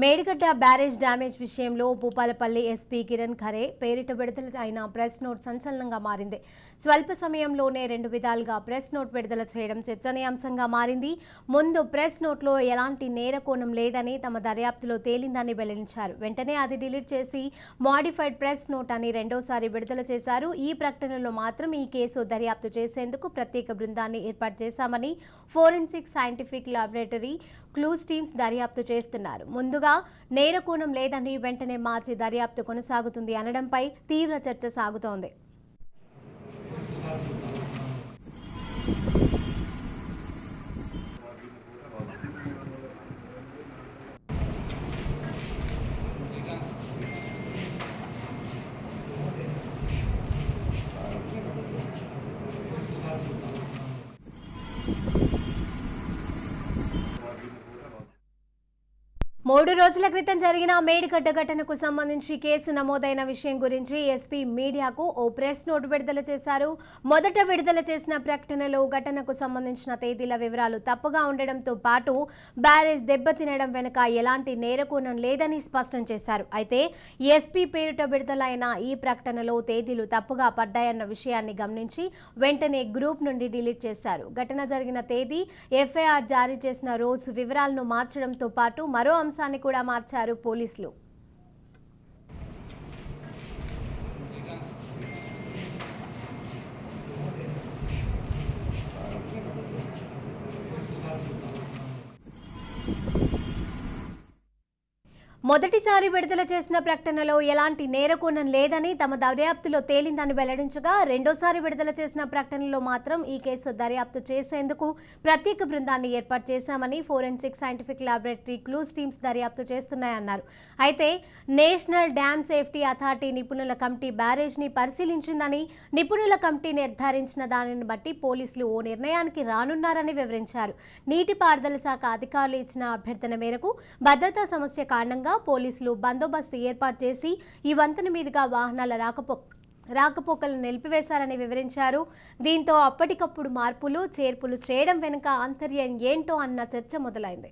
Medigadda barrage damage విషయంలో Bhupalpally SP Kiran Khare పేరిట విడుదల అయిన ప్రెస్ నోట్ సంచలనంగా మారింది. స్వల్ప సమయంలోనే రెండు విధాలుగా ప్రెస్ నోట్ విడుదల చేయడం చర్చనీయాంశంగా మారింది. ముందు ప్రెస్ నోట్లో ఎలాంటి నేర కోణం లేదని తమ దర్యాప్తులో తేలిందని వెల్లడించారు. వెంటనే అది డిలీట్ చేసి మాడిఫైడ్ ప్రెస్ నోట్ అని రెండోసారి విడుదల చేశారు. ఈ ప్రకటనలో మాత్రం ఈ కేసు దర్యాప్తు చేసేందుకు ప్రత్యేక బృందాన్ని ఏర్పాటు చేశామని forensic scientific laboratory clues teams దర్యాప్తు చేస్తున్నారు. ముందు నేర నేరకోణం లేదని వెంటనే మార్చి దర్యాప్తు కొనసాగుతుంది అనడంపై తీవ్ర చర్చ సాగుతోంది. మూడు రోజుల క్రితం జరిగిన మేడిగడ్డ ఘటనకు సంబంధించి కేసు నమోదైన విషయం గురించి ఎస్పీ మీడియాకు ఓ ప్రెస్ నోట్ విడుదల చేశారు. మొదట విడుదల చేసిన ప్రకటనలో ఘటనకు సంబంధించిన తేదీల వివరాలు తప్పుగా ఉండడంతో పాటు బ్యారేజ్ దెబ్బతినడం వెనుక ఎలాంటి నేరకోణం లేదని స్పష్టం చేశారు. అయితే ఎస్పీ పేరిట విడుదలైన ఈ ప్రకటనలో తేదీలు తప్పుగా పడ్డాయన్న విషయాన్ని గమనించి వెంటనే గ్రూప్ నుండి డిలీట్ చేశారు. ఘటన జరిగిన తేదీ ఎఫ్ఐఆర్ జారీ చేసిన రోజు వివరాలను మార్చడంతో పాటు మరో అంశం అంశాన్ని కూడా మార్చారు పోలీసులు. మొదటిసారి విడుదల చేసిన ప్రకటనలో ఎలాంటి నేరకోణం లేదని తమ దర్యాప్తులో తేలిందని వెల్లడించగా రెండోసారి విడుదల చేసిన ప్రకటనలో మాత్రం ఈ కేసు దర్యాప్తు చేసేందుకు ప్రత్యేక బృందాన్ని ఏర్పాటు చేశామని forensic scientific laboratory clues teams దర్యాప్తు చేస్తున్నాయన్నారు. అయితే నేషనల్ డ్యామ్ సేఫ్టీ అథారిటీ నిపుణుల కమిటీ బ్యారేజ్ని పరిశీలించిందని నిపుణుల కమిటీ నిర్ధారించిన దానిని బట్టి పోలీసులు ఓ నిర్ణయానికి రానున్నారని వివరించారు. నీటిపారుదల శాఖ అధికారులు ఇచ్చిన అభ్యర్థన మేరకు భద్రతా సమస్య కారణంగా పోలీసులు బందోబస్తు ఏర్పాటు చేసి ఈ వంతెన మీదుగా వాహనాల రాకపో రాకపోకలను నిలిపివేశారని వివరించారు. దీంతో అప్పటికప్పుడు మార్పులు చేర్పులు చేయడం వెనుక ఆంతర్యం ఏంటో అన్న చర్చ మొదలైంది.